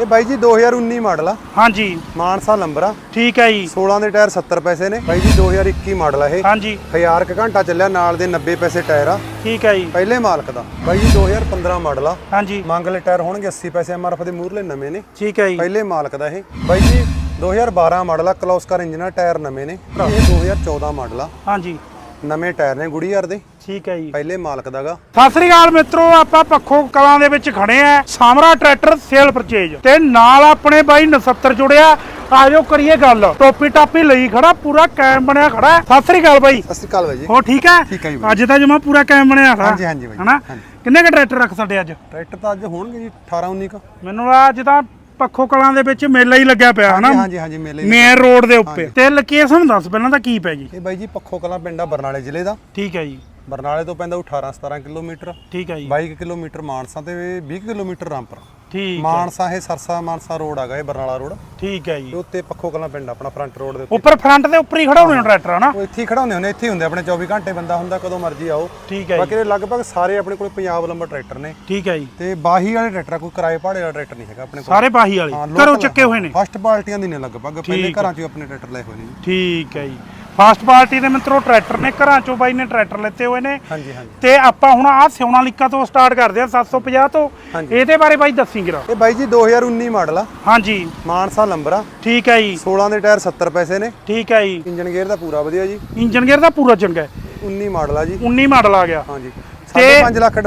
ਇਹ ਬਾਈ ਜੀ 2019 ਮਾਡਲ ਆ। ਹਾਂਜੀ। ਮਾਨਸਾ ਨੰਬਰ ਆ। ਠੀਕ ਹੈ ਜੀ। 16 ਦੇ ਟਾਇਰ 70 ਪੈਸੇ ਨੇ। ਬਾਈ ਜੀ 2021 ਮਾਡਲ ਆ ਇਹ। ਹਾਂਜੀ। 1000 ਕ ਘੰਟਾ ਚੱਲਿਆ ਨਾਲ ਦੇ 90 ਪੈਸੇ ਟਾਇਰ ਆ। ਠੀਕ ਹੈ ਜੀ। ਪਹਿਲੇ ਮਾਲਕ ਦਾ। ਬਾਈ ਜੀ 2015 ਮਾਡਲ ਆ। ਹਾਂਜੀ। ਮੰਗਲੇ ਟਾਇਰ ਹੋਣਗੇ 80 ਪੈਸੇ ਐਮਆਰਐਫ ਦੇ ਮੂਰਲੇ ਨਵੇਂ ਨੇ। ਠੀਕ ਹੈ ਜੀ। ਪਹਿਲੇ ਮਾਲਕ ਦਾ ਇਹ। ਬਾਈ ਜੀ 2012 ਮਾਡਲ ਆ। ਕਲੌਸਕਰ ਇੰਜਨ ਆ ਟਾਇਰ ਨਵੇਂ ਨੇ। ਇਹ 2014 ਮਾਡਲ ਆ। ਹਾਂਜੀ। ਨਵੇਂ ਟਾਇਰ ਨੇ ਗੁੜੀਆਰ ਦੇ? ਠੀਕ ਹੈ ਜੀ। ਪਹਿਲੇ ਮਾਲਕ ਦਾਗਾ। ਸਤਿ ਸ੍ਰੀ ਅਕਾਲ ਮਿੱਤਰੋ ਆਪਾਂ ਪੱਖੋ ਕਲਾਂ ਦੇ ਵਿੱਚ ਖੜੇ ਆ। ਸਾਮਰਾ ਟਰੈਕਟਰ ਸੇਲ ਪਰਚੇਜ ਤੇ ਨਾਲ ਆਪਣੇ ਬਾਈ 69 ਜੁੜਿਆ। ਆਜੋ ਕਰੀਏ ਗੱਲ। ਟੋਪੀ ਟਾਪੀ ਲਈ ਖੜਾ ਪੂਰਾ ਕੈਮ ਬਣਿਆ ਖੜਾ। ਹੈ। ਸਤਿ ਸ੍ਰੀ ਅਕਾਲ ਬਾਈ। ਸਤਿ ਸ਼੍ਰੀ ਅਕਾਲ ਬਾਈ ਜੀ। ਹੋ ਠੀਕ ਹੈ? ਠੀਕ ਹੈ ਜੀ ਬਾਈ। ਅੱਜ ਤਾਂ ਜਮਾ ਪੂਰਾ ਕੈਮ ਬਣਿਆ ਖੜਾ। ਹਾਂਜੀ, ਹਾਂਜੀ ਬਾਈ। ਹਨਾ? ਹਾਂਜੀ। ਕਿੰਨੇ ਕ ਟਰੈਕਟਰ ਰੱਖ ਸਾਡੇ ਅੱਜ? ਟਰੈਕਟਰ ਤਾਂ ਅੱਜ ਹੋਣਗੇ ਜੀ 18 19 ਕ। ਮੈਨੂੰ ਅੱਜ ਤਾਂ ਪੱਖੋ ਕਲਾਂ ਦੇ ਵਿੱਚ ਮੇਲਾ ਹੀ ਲੱਗਿਆ ਪਿਆ ਹਨਾ? ਹਾਂਜੀ ਹਾਂਜੀ ਮੇਲੇ ਹੀ ਮੇਨ ਰੋਡ ਦੇ ਉੱਤੇ। ਤੇ ਲੋਕੇਸ਼ਨ ਦੱਸ ਪਹਿਲਾਂ ਤਾਂ ਕੀ ਪੈ ਗਈ? ਇਹ ਬਾਈ ਜੀ ਪੱਖੋ ਕਲਾਂ ਪਿੰਡ ਆ ਬਰਨਾਲੇ ਜ਼ਿਲ੍ਹੇ ਦਾ। ਠੀਕ ਹੈ ਜੀ। ਬਰਨਾਲੇ ਤੋਂ ਪੈਂਦਾ 18 17 ਕਿਲੋਮੀਟਰ। ਠੀਕ ਹੈ ਜੀ। 22 ਕਿਲੋਮੀਟਰ ਮਾਨਸਾ ਤੇ 20 ਕਿਲੋਮੀਟਰ ਰਾਮਪੁਰ। ਠੀਕ ਮਾਨਸਾ ਇਹ ਸਰਸਾ ਮਾਨਸਾ ਰੋਡ ਹੈਗਾ ਇਹ ਬਰਨਾਲਾ ਰੋਡ। ਠੀਕ ਹੈ ਜੀ। ਤੇ ਉੱਤੇ ਪੱਖੋ ਕਲਾਂ ਪਿੰਡ ਆਪਣਾ ਫਰੰਟ ਰੋਡ ਦੇ ਉੱਤੇ। ਉੱਪਰ ਫਰੰਟ ਦੇ ਉੱਪਰ ਹੀ ਖੜਾਉਣੇ ਹੋ ਟਰੈਕਟਰ ਹਨਾ? ਉਹ ਇੱਥੇ ਹੀ ਖੜਾਉਂਦੇ ਹੁੰਦੇ ਇੱਥੇ ਹੀ ਹੁੰਦੇ ਆਪਣੇ 24 ਘੰਟੇ ਬੰਦਾ ਹੁੰਦਾ ਕਦੋਂ ਮਰਜ਼ੀ ਆਓ। ਠੀਕ ਹੈ ਜੀ। ਬਾਕੀ ਇਹ ਲਗਭਗ ਸਾਰੇ ਆਪਣੇ ਕੋਲ ਪੰਜਾਬ ਨੰਬਰ ਟਰੈਕਟਰ ਨੇ। ਠੀਕ ਹੈ ਜੀ। ਤੇ ਬਾਹੀ ਵਾਲੇ ਟਰੈਕਟਰ ਆ, ਕੋਈ ਕਿਰਾਏ ਭਾੜੇ ਵਾਲਾ ਟਰੈਕਟਰ ਨਹੀਂ ਹੈਗਾ ਆਪਣੇ ਕੋਲ। ਸਾਰੇ ਬਾਹੀ ਵਾਲੇ। ਘਰੋਂ ਚੱਕੇ ਹੋਏ ਨੇ। ਫਸਟ ਪਾਰਟੀਆਂ ਦੀ ਨੇ ਲਗਭਗ ਪਹਿਲੇ ਘਰਾਂ 'ਚ ਹੀ ਆਪਣੇ ਟਰੈਕਟਰ ਲਏ ਹੋਏ ਨੇ ਜੀ। ਠੀਕ ਹੈ ਜੀ। ਫਾਸਟ ਪਾਰਟੀ ਦੇ ਮਿੱਤਰੋ ਟਰੈਕਟਰ ਨੇ ਘਰਾਂ ਚੋਂ ਬਾਈ ਨੇ ਟਰੈਕਟਰ ਲੈਤੇ ਹੋਏ ਨੇ। ਹਾਂਜੀ ਹਾਂਜੀ। ਤੇ ਆਪਾਂ ਹੁਣ ਆਹ ਸਿਉਣਾ ਲਿਕਾ ਤੋਂ ਸਟਾਰਟ ਕਰਦੇ ਆ 750 ਤੋਂ। ਹਾਂਜੀ। ਇਹਦੇ ਬਾਰੇ ਬਾਈ ਦੱਸੀ ਜਰਾ। ਇਹ ਬਾਈ ਜੀ 2019 ਮਾਡਲ ਆ। ਹਾਂਜੀ। ਮਾਨਸਾ ਨੰਬਰ ਆ। ਠੀਕ ਹੈ ਜੀ। 16 ਦੇ ਟਾਇਰ 70 ਪੈਸੇ ਨੇ। ਠੀਕ ਹੈ ਜੀ। ਇੰਜਨ ਗੇਅਰ ਦਾ ਪੂਰਾ ਵਧੀਆ ਜੀ। ਇੰਜਨ ਗੇਅਰ ਦਾ ਪੂਰਾ ਚੰਗਾ ਹੈ। 19 ਮਾਡਲ ਆ ਜੀ। 19 ਮਾਡਲ ਆ ਗਿਆ। ਹਾਂਜੀ। 5.5 ਲੱਖ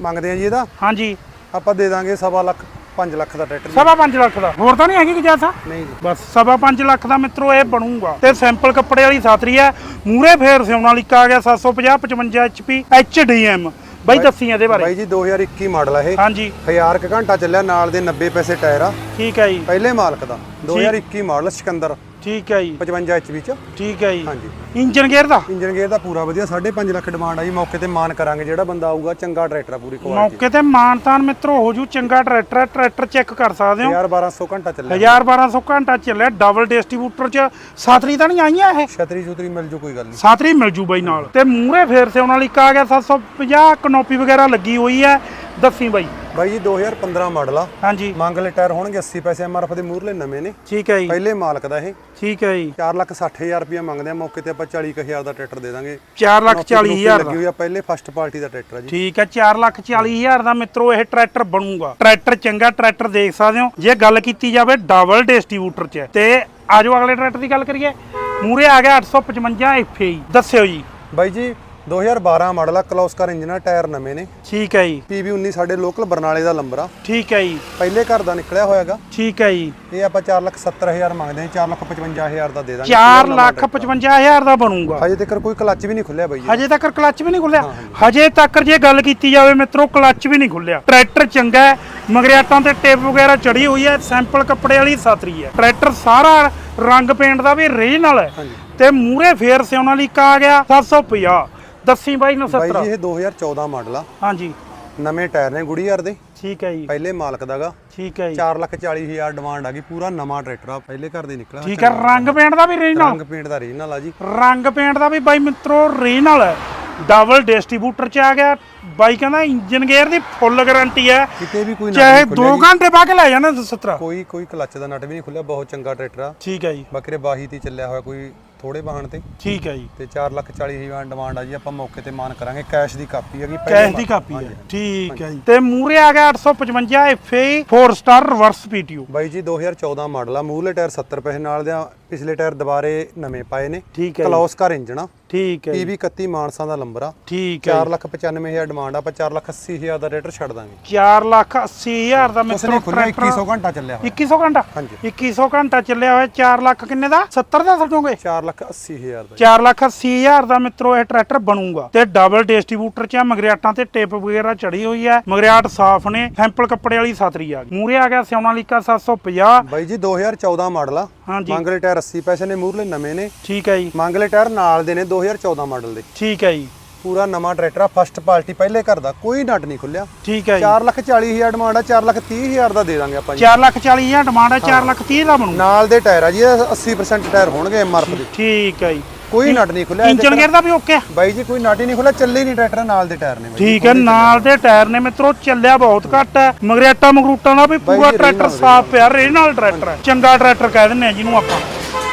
ਮੰਗਦੇ ਆ ਜੀ ਇਹਦਾ। ਹਾਂਜੀ। ਆਪਾਂ ਦੇ ਦਾਂਗੇ ਸਵਾ ਲੱਖ। 5 ਲੱਖ ਦਾ ਟਰੈਕਟਰ ਸਵਾ 5 ਲੱਖ ਦਾ। ਹੋਰ ਤਾਂ ਨਹੀਂ ਹੈਗੀ ਕਿ ਜੈਸਾ? ਨਹੀਂ ਜੀ। ਬਸ ਸਵਾ 5 ਲੱਖ ਦਾ ਮਿੱਤਰੋ ਇਹ ਬਣੂਗਾ। ਤੇ ਸੈਂਪਲ ਕੱਪੜੇ ਵਾਲੀ ਸਾਤਰੀ ਹੈ। ਮੂਰੇ ਫੇਰ ਸਿਉਣਾ ਲਿਕਾ ਆ ਗਿਆ 750 55 HP HDM ਬਾਈ ਦੱਸੀ ਇਹਦੇ ਬਾਰੇ। ਬਾਈ ਜੀ 2021 ਮਾਡਲ ਆ ਇਹ। ਹਾਂਜੀ। 1000 ਕ ਘੰਟਾ ਚੱਲਿਆ ਨਾਲ ਦੇ 90 ਪੈਸੇ ਟਾਇਰ ਆ। ਠੀਕ ਹੈ ਜੀ। ਪਹਿਲੇ ਮਾਲਕ ਦਾ। 2021 ਮਾਡਲ ਸਿਕੰਦਰ। ਠੀਕ ਹੈ ਜੀ। 55 HP ਚ ਠੀਕ ਹੈ ਜੀ। ਹਾਂਜੀ। ਇੰਜਨ ਗੇਅਰ ਦਾ? ਇੰਜਨ ਗੇਅਰ ਦਾ ਪੂਰਾ ਵਧੀਆ 5.5 ਲੱਖ ਡਿਮਾਂਡ ਆ ਜੀ। ਮੌਕੇ ਤੇ ਮਾਨ ਕਰਾਂਗੇ ਜਿਹੜਾ ਬੰਦਾ ਆਊਗਾ ਚੰਗਾ ਟਰੈਕਟਰ ਆ ਪੂਰੀ ਕੁਆਲਿਟੀ ਮੌਕੇ ਤੇ ਮਾਨਤਾਨ ਮਿੱਤਰੋ ਹੋ ਜੂ ਚੰਗਾ ਟਰੈਕਟਰ ਹੈ ਟਰੈਕਟਰ ਚੈੱਕ ਕਰ ਸਕਦੇ ਹੋ। 1200 ਘੰਟਾ ਚੱਲਿਆ। 1200 ਘੰਟਾ ਚੱਲਿਆ। ਡਬਲ ਡਿਸਟ੍ਰੀਬਿਊਟਰ ਚ ਸਾਤਰੀ ਤਾਂ ਨਹੀਂ ਆਈਆਂ ਇਹ? ਛਤਰੀ ਛੁਤਰੀ ਮਿਲ ਜੂ ਕੋਈ ਗੱਲ ਨਹੀਂ। ਸਾਤਰੀ ਮਿਲ ਜੂ ਬਾਈ ਨਾਲ। ਤੇ ਮੂਰੇ ਫੇਰ ਸੇ ਉਹਨਾਂ ਲਈ ਆ ਗਿਆ 750 ਕਨੋਪੀ ਵਗੈਰਾ ਲੱਗੀ ਹੋਈ ਹੈ। ਦੱਸੀ ਬਾਈ। ਬਾਈ ਜੀ 2015 ਮਾਡਲ ਆ। ਹਾਂਜੀ। ਮੰਗਲੇ ਟਾਇਰ ਹੋਣਗੇ 80 ਪੈਸੇ ਐਮਆਰਐਫ ਦੇ ਮੂਰਲੇ ਨਵੇਂ ਨੇ। ਠੀਕ ਹੈ ਜੀ। ਪਹਿਲੇ ਮਾਲਕ ਦਾ ਇਹ। ਠੀਕ ਹੈ ਜੀ। 4 ਲੱਖ 60000 ਰੁਪਏ ਮੰਗਦੇ ਆ ਮੌਕੇ ਤੇ ਆਪਾਂ 40000 ਦਾ ਟਰੈਕਟਰ ਦੇ ਦਾਂਗੇ। 4 ਲੱਖ 40 ਹਜ਼ਾਰ ਲੱਗੀ ਦਾ। ਹੋਈ ਆ ਪਹਿਲੇ ਫਸਟ ਪਾਰਟੀ ਦਾ ਟਰੈਕਟਰ ਆ ਜੀ। ਠੀਕ ਹੈ 4 ਲੱਖ 40 ਹਜ਼ਾਰ ਦਾ ਮਿੱਤਰੋ ਇਹ ਟਰੈਕਟਰ ਬਣੂਗਾ। ਟਰੈਕਟਰ ਚੰਗਾ ਟਰੈਕਟਰ ਦੇਖ ਸਕਦੇ ਹੋ। ਜੇ ਗੱਲ ਕੀਤੀ ਜਾਵੇ ਡਬਲ ਡਿਸਟ੍ਰੀਬਿਊਟਰ ਚ ਤੇ ਆਜੋ ਅਗਲੇ ਟਰੈਕਟਰ ਦੀ ਗੱਲ ਕਰੀਏ। ਮੂਰੇ ਆ ਗਿਆ 855 ਐਫਏ ਦੱਸਿਓ ਜੀ। ਬਾਈ ਜੀ 2012 ਮਾਡਲ ਆ ਕਲੌਸਕਰ ਇੰਜਨ ਆ ਟਾਇਰ ਨਵੇਂ ਨੇ। ਠੀਕ ਹੈ ਜੀ। PV 19 ਸਾਡੇ ਲੋਕਲ ਬਰਨਾਲੇ ਦਾ ਨੰਬਰ ਆ। ਠੀਕ ਹੈ ਜੀ। ਪਹਿਲੇ ਘਰ ਦਾ ਨਿਕਲਿਆ ਹੋਇਆਗਾ। ਠੀਕ ਹੈ ਜੀ। ਇਹ ਆਪਾਂ 4 ਲੱਖ 70000 ਮੰਗਦੇ ਆ 4 ਲੱਖ 55000 ਦਾ ਦੇ ਦਾਂਗੇ। 4 ਲੱਖ 55 ਹਜ਼ਾਰ ਦਾ ਬਣੂਗਾ। ਹਜੇ ਤੱਕ ਕੋਈ ਕਲੱਚ ਵੀ ਨਹੀਂ ਖੁੱਲਿਆ ਬਾਈ ਹਜੇ ਤੱਕ ਕਲੱਚ ਵੀ ਨਹੀਂ ਖੁੱਲਿਆ। ਹਜੇ ਤੱਕ ਜੇ ਗੱਲ ਕੀਤੀ ਜਾਵੇ ਮਿੱਤਰੋ ਕਲੱਚ ਵੀ ਨਹੀਂ ਖੁੱਲਿਆ। ਟਰੈਕਟਰ ਚੰਗਾ ਹੈ ਮਗਰਿਆਟਾਂ ਤੇ ਟੇਪ ਵਗੈਰਾ ਚੜੀ ਹੋਈ ਹੈ ਸੈਂਪਲ ਕੱਪੜੇ ਵਾਲੀ ਸਾਤਰੀ ਹੈ। ਟਰੈਕਟਰ ਸਾਰਾ ਰੰਗ ਪੇਂਟ ਦਾ ਵੀ ਰੀਜਨਲ ਹੈ। ਤੇ ਮੂਰੇ ਫੇਰ ਸਿਉਣਾ ਲਈ ਆ ਗਿਆ 750 ਦੱਸੀ ਬਾਈ ਨੂੰ ਬਾਈ 70 ਜੀ ਇਹ 2014 ਮਾਡਲ ਆ। ਹਾਂਜੀ। ਨਵੇਂ ਟਾਇਰ ਨੇ ਗੁੜੀਆਰ ਦੇ। ਠੀਕ ਹੈ ਜੀ। ਪਹਿਲੇ ਮਾਲਕ ਦਾਗਾ ਠੀਕ ਹੈ ਜੀ। 4 ਲੱਖ 40000 ਡਿਮਾਂਡ ਆ ਗਈ ਪੂਰਾ ਨਵਾਂ ਟਰੈਕਟਰ ਆ ਪਹਿਲੇ ਘਰ ਦੇ ਨਿਕਲਿਆ ਠੀਕ ਹੈ ਰੰਗ ਪੇਂਟ ਦਾ ਵੀ ਰੀਜਨਲ ਰੰਗ ਪੇਂਟ ਦਾ ਰੀਜਨਲ ਆ ਜੀ। ਰੰਗ ਪੇਂਟ ਦਾ ਵੀ ਬਾਈ ਮਿੱਤਰੋ ਰੀਜਨਲ ਹੈ ਡਬਲ ਡਿਸਟ੍ਰੀਬਿਊਟਰ ਚ ਆ ਗਿਆ। ਬਾਈ ਕਹਿੰਦਾ ਇੰਜਨ ਗੇਅਰ ਦੀ ਫੁੱਲ ਗਾਰੰਟੀ ਹੈ। ਕਿਤੇ ਵੀ ਕੋਈ ਚਾਹੇ ਨਹੀਂ 2 ਖੁੱਲਿਆ ਘੰਟੇ ਕੇ ਲੈ ਜਾਣਾ 17 ਕੋਈ ਕੋਈ ਕਲੱਚ ਦਾ ਨਟ ਵੀ ਨਹੀਂ ਖੁੱਲਿਆ ਬਹੁਤ ਚੰਗਾ ਟਰੈਕਟਰ ਆ। ਠੀਕ ਹੈ ਜੀ। ਬੱਕਰੇ ਬਾਹੀ ਤੇ ਚੱਲਿਆ ਹੋਇਆ ਕੋਈ ਥੋੜੇ ਵਾਹਣ ਤੇ। ਠੀਕ ਹੈ ਜੀ। ਤੇ 4 ਲੱਖ 40000 ਡਿਮਾਂਡ ਆ ਜੀ ਆਪਾਂ ਮੌਕੇ ਤੇ ਮਾਨ ਕਰਾਂਗੇ। ਕੈਸ਼ ਦੀ ਕਾਪੀ ਹੈਗੀ ਕੈਸ਼ ਦੀ ਕਾਪੀ ਹੈ। ਠੀਕ ਹੈ ਜੀ। ਤੇ ਮੂਰੇ ਆ ਗਿਆ 855 FA 4 ਸਟਾਰ ਰਿਵਰਸ PTO ਬਾਈ ਜੀ 2014 ਮਾਡਲ ਆ। ਮੂਹਰਲੇ ਟਾਇਰ 70 ਪੈਸੇ ਨਾਲ ਦੇ ਪਿਛਲੇ ਟਾਇਰ ਦੁਬਾਰੇ ਨਵੇਂ ਪਾਏ ਨੇ। ਠੀਕ ਹੈ ਜੀ, ਕਲੌਸਕਰ ਇੰਜਨ ਆ। ਠੀਕ ਹੈ PV 31 ਮਾਨਸਾ ਦਾ ਨੰਬਰ ਆ। ਠੀਕ ਹੈ 4 ਲੱਖ 95000 ਡਿਮਾਂਡ ਆ ਆਪਾਂ 4 ਲੱਖ 80000 ਦਾ ਰੇਟਰ ਛੱਡ ਦਾਂਗੇ। 4 ਲੱਖ 80 ਹਜ਼ਾਰ ਦਾ ਉਸ ਮਿੱਤਰੋ ਟਰੈਕਟਰ 2100 ਘੰਟਾ ਚੱਲਿਆ ਹੋਇਆ। 2100 ਘੰਟਾ? ਹਾਂਜੀ। 2100 ਘੰਟਾ ਚੱਲਿਆ ਹੋਇਆ 4 ਲੱਖ ਕਿੰਨੇ ਦਾ? 70 ਦਾ ਸਮਝੋਗੇ 4 ਲੱਖ 80000 ਦਾ। 4 ਲੱਖ 80 ਹਜ਼ਾਰ ਦਾ ਮਿੱਤਰੋ ਇਹ ਟਰੈਕਟਰ ਬਣੂਗਾ। ਤੇ ਡਬਲ ਡਿਸਟ੍ਰੀਬਿਊਟਰ ਚ ਮਗਰਿਆਟਾਂ ਤੇ ਟੇਪ ਵਗੈਰਾ ਚੜੀ ਹੋਈ ਹੈ ਮਗਰਿਆਟ ਸਾਫ਼ ਨੇ ਸੈਂਪਲ ਕੱਪੜੇ ਵਾਲੀ ਸਾਤਰੀ ਆ ਗਈ। ਮੂਰੇ ਆ ਗਿਆ ਸਿਉਣਾ ਲੀਕਾ 750 ਬਾਈ ਜੀ 2014 ਮਾਡਲ ਆ। ਮੰਗਲੇ ਟਾਇਰ 80 ਪੈਸੇ ਨੇ ਮੂਹਰਲੇ ਨਵੇਂ ਨੇ। ਠੀਕ ਹੈ ਜੀ। ਮੰਗਲੇ ਟਾਇਰ ਨਾਲ ਦੇ ਨੇ 2014 ਮਾਡਲ ਦੇ। ਠੀਕ ਹੈ ਜੀ। ਪੂਰਾ ਨਵਾਂ ਟਰੈਕਟਰ ਆ ਫਸਟ ਪਾਰਟੀ ਪਹਿਲੇ ਘਰ ਦਾ ਕੋਈ ਨਟ ਨਹੀਂ ਖੁੱਲਿਆ ਠੀਕ ਹੈ ਜੀ। 4 ਲੱਖ 40000 ਡਿਮਾਂਡ ਆ 4 ਲੱਖ 30000 ਦਾ ਦੇ ਦਾਂਗੇ ਆਪਾਂ ਜੀ। 4 ਲੱਖ 40 ਹਜ਼ਾਰ ਡਿਮਾਂਡ ਹੈ। 4 ਲੱਖ 30 ਦਾ ਬਣੂ। ਨਾਲ ਦੇ ਟਾਇਰ ਆ ਜੀ ਇਹ 80% ਟਾਇਰ ਹੋਣਗੇ ਐਮਆਰਐਫ ਦੇ। ਠੀਕ ਹੈ ਜੀ। ਕੋਈ ਨਟ ਨਹੀਂ ਖੁੱਲਿਆ ਇੰਜਨ ਗੇਅਰ ਦਾ ਵੀ ਓਕੇ ਆ? ਬਾਈ ਜੀ ਕੋਈ ਨਟ ਹੀ ਨਹੀਂ ਖੁੱਲਿਆ ਚੱਲੇ ਨਹੀਂ ਟਰੈਕਟਰ ਨਾਲ ਦੇ ਟਾਇਰ ਨੇ ਬਾਈ ਠੀਕ ਹੈ ਨਾਲ ਦੇ ਟਾਇਰ ਨੇ ਮਿੱਤਰੋ ਚੱਲਿਆ ਬਹੁਤ ਘੱਟ ਹੈ। ਮਗਰੇਟਾ ਮਗਰੂਟਾਂ ਦਾ ਵੀ ਪੂਰਾ ਟਰੈਕਟਰ ਸਾਫ਼ ਪਿਆ ਰੀਜਨਲ ਟਰੈਕਟਰ ਹੈ। ਚੰਗਾ ਟਰੈਕਟਰ ਕਹਿ ਦਿੰਦੇ ਆ ਜਿਹਨੂੰ ਆਪਾਂ।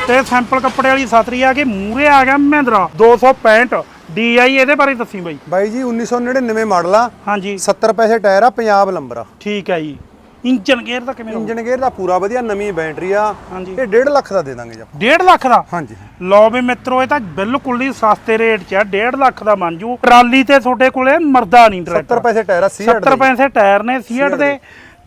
ਤੇ ਸੈਂਪਲ ਕੱਪੜੇ ਵਾਲੀ ਸਤਰੀ ਆ ਕੇ ਮੂਰੇ ਆ ਗਿਆ ਮਹਿੰਦਰਾ। 265 DI ਇਹਦੇ ਬਾਰੇ ਦੱਸੀ ਬਾਈ। ਬਾਈ ਜੀ 1999 ਮਾਡਲ ਆ। ਹਾਂਜੀ। 70 ਪੈਸੇ ਟਾਇਰ ਆ ਪੰਜਾਬ ਨੰਬਰ ਆ। ਠੀਕ ਹੈ ਜੀ। ਇੰਜਨ ਗੇਅਰ ਦਾ ਕਿਵੇਂ ਇੰਜਨ ਗੇਅਰ ਦਾ ਪੂਰਾ ਵਧੀਆ ਨਵੀਂ ਬੈਟਰੀ ਆ। ਹਾਂਜੀ। ਇਹ 1.5 ਲੱਖ ਦਾ ਦੇ ਦਾਂਗੇ ਜੀ ਆਪਾਂ। 1.5 ਲੱਖ ਦਾ? ਹਾਂਜੀ। ਲਓ ਵੀ ਮਿੱਤਰੋ ਇਹ ਤਾਂ ਬਿਲਕੁਲ ਹੀ ਸਸਤੇ ਰੇਟ 'ਚ ਆ। 1.5 ਲੱਖ ਦਾ ਜੂ। ਟਰਾਲੀ ਤੇ ਤੁਹਾਡੇ ਕੋਲੇ ਮਰਦਾ ਨਹੀਂ 70 ਟਰੈਕਟਰ। ਪੈਸੇ ਟਾਇਰ ਆ 60 70 ਪੈਸੇ ਟਾਇਰ ਨੇ ਸੀਟ ਦੇ।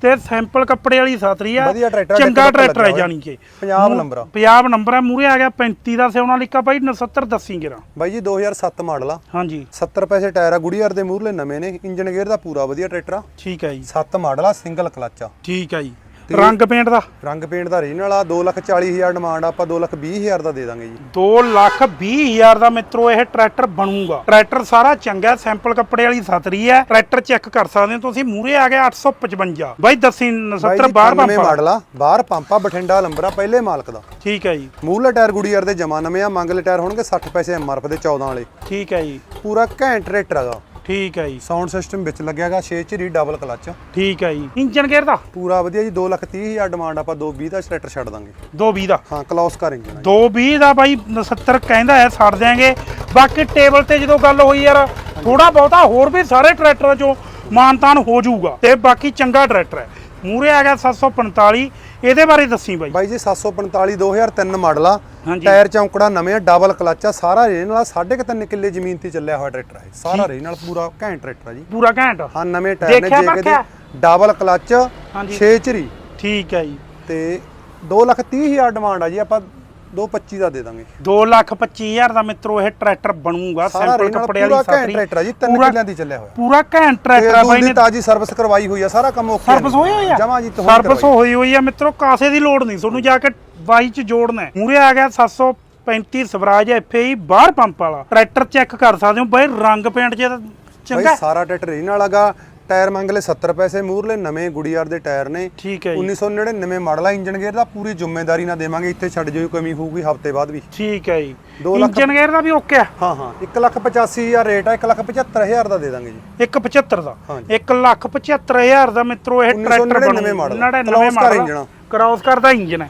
ਤੇ ਸੈਂਪਲ ਕੱਪੜੇ ਵਾਲੀ ਸਾਤਰੀ ਆ। ਵਧੀਆ ਟਰੈਕਟਰ ਆ, ਚੰਗਾ ਟਰੈਕਟਰ ਹੈ ਜਾਣੀ ਕਿ। ਪੰਜਾਬ ਮੂੰਹ- ਨੰਬਰ ਆ। ਪੰਜਾਬ ਨੰਬਰ ਆ ਮੂਰੇ ਆ ਗਿਆ 35 ਦਾ ਸਿਉਣਾ ਲਿਖਾ ਬਾਈ 69 ਦੱਸੀ ਗਿਰਾ। ਬਾਈ ਜੀ 2007 ਮਾਡਲ ਆ। ਹਾਂਜੀ। 70 ਪੈਸੇ ਟਾਇਰ ਆ ਗੁੜੀਆਰ ਦੇ ਮੂਰਲੇ ਨਵੇਂ ਨੇ। ਇੰਜਨ ਗੇਅਰ ਦਾ ਪੂਰਾ ਵਧੀਆ ਟਰੈਕਟਰ ਆ। ਠੀਕ ਹੈ ਜੀ। 7 ਮਾਡਲ ਆ ਸਿੰਗਲ ਕਲਚ ਆ। ਠੀਕ ਹੈ ਜੀ। ਰੰਗ ਪੇਂਟ ਦਾ? ਰੰਗ ਪੇਂਟ ਦਾ ਰੀਜਨਲ ਆ 240000 ਡਿਮਾਂਡ ਆਪਾਂ 220000 ਦਾ ਦੇ ਦਾਂਗੇ ਜੀ। 2 ਲੱਖ 20 ਹਜ਼ਾਰ ਦਾ ਮਿੱਤਰੋ ਇਹ ਟਰੈਕਟਰ ਬਣੂਗਾ। ਟਰੈਕਟਰ ਸਾਰਾ ਚੰਗਾ ਸੈਂਪਲ ਕੱਪੜੇ ਵਾਲੀ ਸਤਰੀ ਹੈ। ਟਰੈਕਟਰ ਚੈੱਕ ਕਰ ਸਕਦੇ ਹੋ ਤੁਸੀਂ ਮੂਰੇ ਆ ਗਿਆ 855 ਬਾਈ ਦੱਸੀ ਬਾਈ 69 ਜੀ ਬਾਹਰ 98 ਪੰਪ ਮਾਡਲ ਆ ਬਾਹਰ ਪੰਪਾ ਬਠਿੰਡਾ ਲੰਬਰਾ ਪਹਿਲੇ ਮਾਲਕ ਦਾ। ਠੀਕ ਹੈ ਜੀ। ਮੂਰਲੇ ਟਾਇਰ ਗੁੜੀਆਰ ਦੇ ਜਮਾ ਨਵੇਂ ਆ ਮੰਗਲੇ ਟਾਇਰ ਹੋਣਗੇ 60 ਪੈਸੇ ਐਮਆਰਐਫ ਦੇ 14 ਵਾਲੇ। ਠੀਕ ਹੈ ਜੀ। ਪੂਰਾ ਘੈਂਟ ਟਰੈਕਟਰ ਹੈਗਾ। ਠੀਕ ਹੈ ਜੀ। ਸਾਊਂਡ ਸਿਸਟਮ ਵਿੱਚ ਲੱਗਿਆਗਾ 6 ਚਰੀ ਡਬਲ ਕਲਚ ਠੀਕ ਹੈ ਜੀ। ਇੰਜਨ ਗੇਅਰ ਦਾ? ਪੂਰਾ ਵਧੀਆ ਜੀ 230000 ਡਿਮਾਂਡ ਆਪਾਂ 220 ਦਾ ਟਰੈਕਟਰ ਛੱਡ ਦਾਂਗੇ। 220 ਦਾ? ਹਾਂ ਕਲੌਸ ਕਰ ਇੰਜਨ 220 ਦਾ ਬਾਈ 70 ਕਹਿੰਦਾ ਹੈ ਛੱਡ ਦਿਆਂਗੇ। ਬਾਕੀ ਟੇਬਲ ਤੇ ਜਦੋਂ ਗੱਲ ਹੋਈ ਯਾਰ ਥੋੜਾ ਬਹੁਤਾ ਹੋਰ ਵੀ ਸਾਰੇ ਟਰੈਕਟਰਾਂ ਚੋਂ ਮਾਨਤਾਨ ਹੋ ਜਾਊਗਾ। ਤੇ ਬਾਕੀ ਚੰਗਾ ਟਰੈਕਟਰ ਹੈ। ਮੂਰੇ ਆ ਗਿਆ 745 ਇਹਦੇ ਬਾਰੇ ਦੱਸੀ ਬਾਈ। ਬਾਈ ਜੀ 745 2003 ਮਾਡਲ ਆ। ਟਾਇਰ ਚੌਂਕੜਾ ਨਵੇਂ ਆ ਡਬਲ ਕਲਚ ਆ ਸਾਰਾ ਰੇਨ ਵਾਲਾ 3.5 ਕਿੱਲੇ ਜ਼ਮੀਨ ਤੇ ਚੱਲਿਆ ਹੋਇਆ ਟਰੈਕਟਰ ਹੈ ਸਾਰਾ ਰੇਨ ਨਾਲ ਪੂਰਾ ਘੈਂਟ ਟਰੈਕਟਰ ਆ ਜੀ। ਪੂਰਾ ਘੈਂਟ? ਹਾਂ ਨਵੇਂ ਟਾਇਰ ਨੇ ਜੇ? ਦੇ ਡਬਲ ਕਲਚ ਹਾਂਜੀ। 6 ਚਰੀ ਠੀਕ ਹੈ ਜੀ। ਤੇ 230000 ਡਿਮਾਂਡ ਆ ਜੀ ਆਪਾਂ 225 ਦਾ ਦੇ ਦਾਂਗੇ। 2 ਲੱਖ 25 ਹਜ਼ਾਰ ਦਾ ਮਿੱਤਰੋ ਇਹ ਟਰੈਕਟਰ ਬਣੂਗਾ ਸੈਂਪਲ ਕੱਪੜੇ ਵਾਲੀ ਸਾਤਰੀ ਟਰੈਕਟਰ ਆ ਜੀ 3 ਪੂਰਾ- ਕਿੱਲਿਆਂ ਦੀ ਚੱਲਿਆ ਹੋਇਆ। ਪੂਰਾ ਘੈਂਟ ਟਰੈਕਟਰ ਆ ਬਾਈ ਨੇ। ਤਾਜੀ ਸਰਵਿਸ ਕਰਵਾਈ ਹੋਈ ਆ ਸਾਰਾ ਕੰਮ ਓਕੇ ਸਰਵਿਸ ਹੋਈ ਹੋਈ ਆ? ਜਮਾ ਜੀ ਸਰਵਿਸ ਹੋਈ ਹੋਈ ਆ ਮਿੱਤਰੋ ਕਾਸੇ ਦੀ ਲੋੜ ਨਹੀਂ ਤੁਹਾਨੂੰ ਜਾ ਕੇ ਬਾਈ ਚ ਜੋੜਨਾ ਮੂਰੇ ਆ ਗਿਆ 735 ਸਵਰਾਜ ਐਫਏ ਬਾਹਰ ਪੰਪ ਵਾਲਾ। ਟਰੈਕਟਰ ਚੈੱਕ ਕਰ ਸਕਦੇ ਹੋ ਬਾਈ ਰੰਗ ਪੇਂਟ ਜੇ ਚੰਗਾ ਸਾਰਾ ਟਰੈਕਟਰ ਰੀਨ ਵਾਲਾਗਾ ਟਾਇਰ ਮੰਗ ਲਏ 70 ਪੈਸੇ ਮੂਰਲੇ ਨਵੇਂ ਗੁੜੀਆਰ ਦੇ ਟਾਇਰ ਨੇ। ਠੀਕ ਹੈ ਜੀ। 1999 ਮਾਡਲ ਆ ਇੰਜਨ ਗੇਅਰ ਦਾ ਪੂਰੀ ਜ਼ਿੰਮੇਵਾਰੀ ਨਾਲ ਦੇਵਾਂਗੇ। ਇੱਥੇ ਛੱਡ ਜਿਓ ਕਮੀ ਹੋਊਗੀ ਹਫ਼ਤੇ ਬਾਅਦ ਵੀ। ਠੀਕ ਹੈ ਜੀ। ਇੰਜਨ ਗੇਅਰ ਦਾ ਵੀ ਓਕੇ ਆ ਹਾਂ ਹਾਂ। 185000 ਰੇਟ ਆ 175000 ਦਾ ਦੇ ਦਾਂਗੇ ਜੀ। 175 ਦਾ। ਹਾਂਜੀ। 1 ਲੱਖ 75000 ਦਾ ਮਿੱਤਰੋ ਇਹ ਟਰੈਕਟਰ 1999 ਮਾਡਲ। 99 Cross ਕਰ ਮਾਡਲ। ਕ੍ਰਾਸ ਕਰਦਾ ਇੰਜਨ ਹੈ।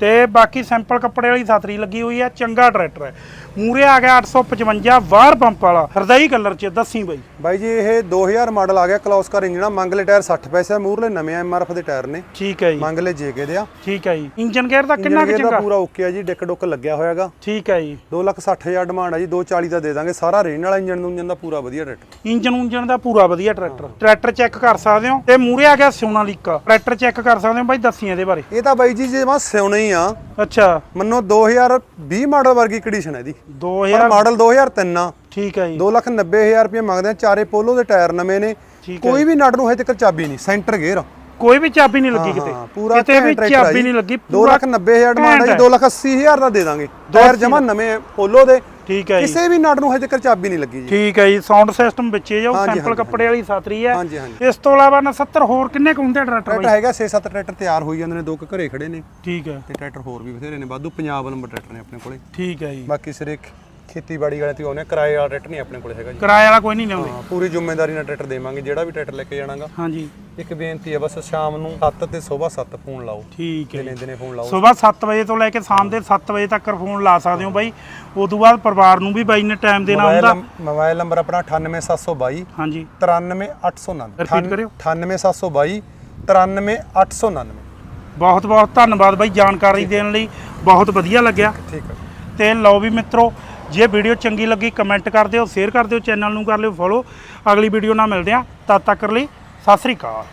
ਤੇ ਬਾਕੀ ਸੈਂਪਲ ਕੱਪੜੇ ਵਾਲੀ ਸਾਤਰੀ ਲੱਗੀ ਹੋਈ ਹੈ ਚੰਗਾ ਟਰੈਕਟਰ ਹੈ। ਮੂਰੇ ਆ ਗਿਆ 855 ਬਾਹਰ ਪੰਪ ਵਾਲਾ ਹਰਦਾਈ ਕਲਰ ਚ ਦੱਸੀ ਬਾਈ। ਬਾਈ ਜੀ ਇਹ 2000 ਮਾਡਲ ਆ ਗਿਆ ਕਲੌਸ ਕਰ ਇੰਜਣਾ ਮੰਗ ਲਏ ਟਾਇਰ 60 ਪੈਸੇ ਆ, ਮੂਰਲੇ ਨਵੇਂ ਐਮਆਰਐਫ ਦੇ ਟਾਇਰ ਨੇ। ਠੀਕ ਹੈ ਜੀ। ਮੰਗ ਲਏ ਜੇਕੇ ਦੇ ਆ। ਠੀਕ ਹੈ ਜੀ। ਇੰਜਨ ਗੇਅਰ ਦਾ ਕਿੰਨਾ ਇੰਜਨ ਕੁ ਦਾ ਚੰਗਾ? ਪੂਰਾ ਓਕੇ ਆ ਜੀ ਡਿੱਕ ਡੁੱਕ ਲੱਗਿਆ ਹੋਇਆਗਾ ਠੀਕ ਹੈ ਜੀ। 260000 ਡਿਮਾਂਡ ਆ ਜੀ 240 ਦਾ ਦੇ ਦਾਂਗੇ ਸਾਰਾ ਰੇਨ ਵਾਲਾ ਇੰਜਨ ਨੂੰ ਦਾ ਪੂਰਾ ਵਧੀਆ ਟਰੈਕਟਰ। ਇੰਜਨ ਉਂਜਨ ਦਾ ਪੂਰਾ ਵਧੀਆ ਟਰੈਕਟਰ। ਟਰੈਕਟਰ ਚੈੱਕ ਕਰ ਸਕਦੇ ਹੋ? ਤੇ ਮੂਰੇ ਆ ਗਿਆ ਸੋਨਾਲੀਕਾ ਟਰੈਕਟਰ ਚੈੱਕ ਕਰ ਸਕਦੇ ਹੋ ਬਾਈ ਦੱਸੀ ਇਹਦੇ ਬਾਰੇ? ਇਹ ਤਾਂ ਬਾਈ ਜੀ ਜੇ ਮੈਂ ਸਿਉਣਾ ਹੀ ਆ। ਅੱਛਾ। ਮੰਨੋ 2020 ਮਾਡਲ ਵਰਗੀ ਕੰਡੀਸ਼ਨ ਹੈ ਇਹਦੀ 2000 ਪਰ ਮਾਡਲ 2003 ਆ। ਠੀਕ ਹੈ ਜੀ। 290000 ਰੁਪਏ ਮੰਗਦੇ ਆ। ਚਾਰੇ ਪੋਲੋ ਦੇ ਟਾਇਰ ਨਵੇਂ ਨੇ। ਠੀਕ ਹੈ ਕੋਈ ਵੀ ਨਟ ਨੂੰ ਹਜੇ ਤੱਕ ਚਾਬੀ ਨਹੀਂ। ਸੈਂਟਰ ਗੇਅਰ ਕੋਈ ਵੀ ਚਾਬੀ ਨਹੀਂ ਲੱਗੀ ਕਿਤੇ। ਪੂਰਾ ਕਿਤੇ ਵੀ ਚਾਬੀ ਨਹੀਂ ਲੱਗੀ ਪੂਰਾ 290000 ਡਿਮਾਂਡ ਹੈ ਜੀ। ਘੈਂਟ 280000 ਦਾ ਦੇ ਦਾਂਗੇ। ਟਾਇਰ ਜਮਾ ਨਵੇਂ ਪੋਲੋ ਦੇ। ਠੀਕ ਹੈ ਜੀ। ਕਿਸੇ ਵੀ ਨਟ ਨੂੰ ਹਜੇ ਤੱਕ ਚਾਬੀ ਨਹੀਂ ਲੱਗੀ ਜੀ। ਠੀਕ ਹੈ ਜੀ ਸਾਊਂਡ ਸਿਸਟਮ ਵਿੱਚੇ ਜਾਓ ਸੈਂਪਲ ਕੱਪੜੇ ਵਾਲੀ ਸਾਤਰੀ ਹੈ। ਹਾਂਜੀ ਹਾਂਜੀ। ਇਸ ਤੋਂ ਇਲਾਵਾ 69 ਹੋਰ ਕਿੰਨੇ ਕੁ ਹੁੰਦੇ ਟਰੈਕਟਰ ਟਰੈਕਟਰ ਬਾਈ? ਹੈਗਾ 6-7 ਟਰੈਕਟਰ ਤਿਆਰ ਹੋਈ ਜਾਂਦੇ ਨੇ ਦੋ ਘਰੇ ਖੜੇ ਨੇ। ਠੀਕ ਹੈ। ਤੇ ਟਰੈਕਟਰ ਹੋਰ ਵੀ ਬਥੇਰੇ ਨੇ ਵਾਧੂ ਪੰਜਾਬ ਨੰਬਰ ਟਰੈਕਟਰ ਨੇ ਆਪਣੇ ਕੋਲੇ। ਠੀਕ ਹੈ ਜੀ। ਬਾਕੀ ਸਿਰੇ ਖੇਤੀਬਾੜੀ ਵਾਲੇ ਤੇ ਆਉਨੇ ਕਿਰਾਏ ਵਾਲਾ ਟਰੈਕਟਰ ਨਹੀਂ ਆਪਣੇ ਕੋਲੇ ਹੈਗਾ ਜੀ। ਕਿਰਾਏ ਵਾਲਾ ਕੋਈ ਨਹੀਂ ਲਿਆਉਂਦੇ। ਹਾਂ ਪੂਰੀ ਜ਼ਿੰਮੇਵਾਰੀ ਨਾਲ ਟਰੈਕਟਰ ਦੇਵਾਂਗੇ ਜਿਹੜਾ ਵੀ ਟਰੈਕਟਰ ਲੈ ਕੇ ਜਾਣਾਗਾ। ਹਾਂਜੀ। ਇੱਕ ਬੇਨਤੀ ਹੈ ਬਸ ਸ਼ਾਮ ਨੂੰ 7 ਤੇ ਸਵੇਰ 7 ਫੋਨ ਲਾਓ। ਠੀਕ ਹੈ ਦਿਨੇ ਦਿਨੇ ਫੋਨ ਲਾਓ। ਸਵੇਰ 7 ਵਜੇ ਤੋਂ ਲੈ ਕੇ ਸ਼ਾਮ ਦੇ 7 ਵਜੇ ਤੱਕ ਫੋਨ ਲਾ ਸਕਦੇ ਹੋ ਬਾਈ। ਉਸ ਤੋਂ ਬਾਅਦ ਪਰਿਵਾਰ ਨੂੰ ਵੀ ਬਾਈ ਨੇ ਟਾਈਮ ਦੇਣਾ ਹੁੰਦਾ। ਮੋਬਾਈਲ ਨੰਬਰ ਆਪਣਾ 98722 ਹਾਂਜੀ। 93899 Repeat ਕਰਿਓ। 98722 93899 ਬਹੁਤ ਬਹੁਤ ਧੰਨਵਾਦ ਬਾਈ ਜਾਣਕਾਰੀ ਦੇਣ ਲਈ। ਬਹੁਤ ਵਧੀਆ ਲੱਗਿਆ। ਠੀਕ ਹੈ। ਤੇ ਲਓ ਵੀ ਮਿੱਤਰੋ ਜੇ ਵੀਡੀਓ ਚੰਗੀ ਲੱਗੀ ਕਮੈਂਟ ਕਰ ਦਿਓ, ਸ਼ੇਅਰ ਕਰ ਦਿਓ ਚੈਨਲ ਨੂੰ ਕਰ ਲਿਓ ਫੋਲੋ ਅਗਲੀ ਵੀਡੀਓ ਨਾਲ ਮਿਲਦੇ ਆ ਤਦ ਤੱਕ ਲਈ ਸਤਿ ਸ੍ਰੀ ਅਕਾਲ।